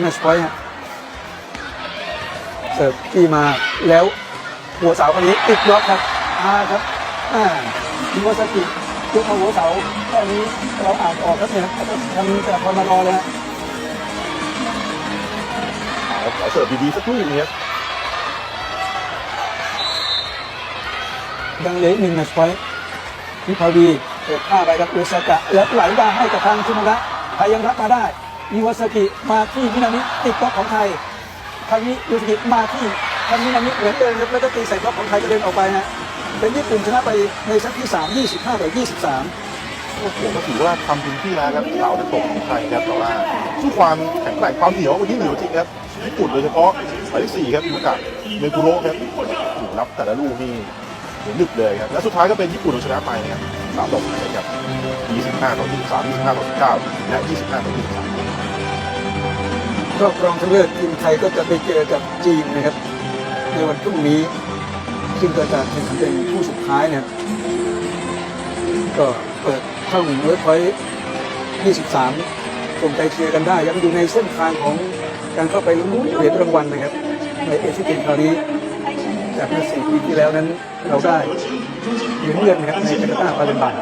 แมชพอยต์ฮะเสิร์ฟที่มาแล้วหัวเสาคนนี้ติดบล็อกครับอาครับอ่าอิวาซากิยกมาหัวเสาแค่นี้เราอ่านออกครับเนี่ยทำแต่พอมารอเลยฮะเอาขอเสิร์ฟดีๆสักลูกนี้ครับยังเหลืออีกหนึ่งแมตช์พอยต์วิภาวีเปิดผ้าไปครับอุซากะแล้วไหลมาให้กับทางชิมระไทยยังรับมาได้ อิวาซกิมาที่มินามิติดบล็อกของไทยครั้งนี้อิวาซกิมาที่ทางมินามิเหมือนเดิมครับแล้วก็ตีใส่บล็อกของไทยกระเด็นออกไปนะเป็นญี่ปุ่นชนะไปในเซตที่3 25ต่อ23โอ้โหก็ถือว่าทำเต็มที่แล้วครับสาวนักตบของไทยครับแต่ว่าสู้ความแข็งแกร่งความเหนียววันนี้เหนียวจริงครับญี่ปุ่นโดยเฉพาะหมายเลขสี่ครับยูกะเมกุโระครับถูกรับแต่ละลูกนี่เหนียวหนึบเลยครับและสุดท้ายก็เป็นญี่ปุ่นเอาชนะไปนะครับสามต่อหนึ่งครับ25ต่อ23 25ต่อ19และ25ต่อ23 รอบรองชนะเลิศทีมไทยก็จะไปเจอกับจีนนะครับ ในวันพรุ่งนี้ซึ่งก็จะแข่งขันเป็นผู้สุดท้ายนะครับก็เปิดช่องเวิร์คพอยต์23ส่งใจเชียร์กันได้ยังอยู่ในเส้นทางของการเข้าไปลุ้นเหรียญรางวัลนะครับ ในเอเชียนเกมคราวนี้ จากเมื่อสี่ปีที่แล้วนั้นเราได้เหรียญเงินนะครับในจาการ์ตาปาเลมบัน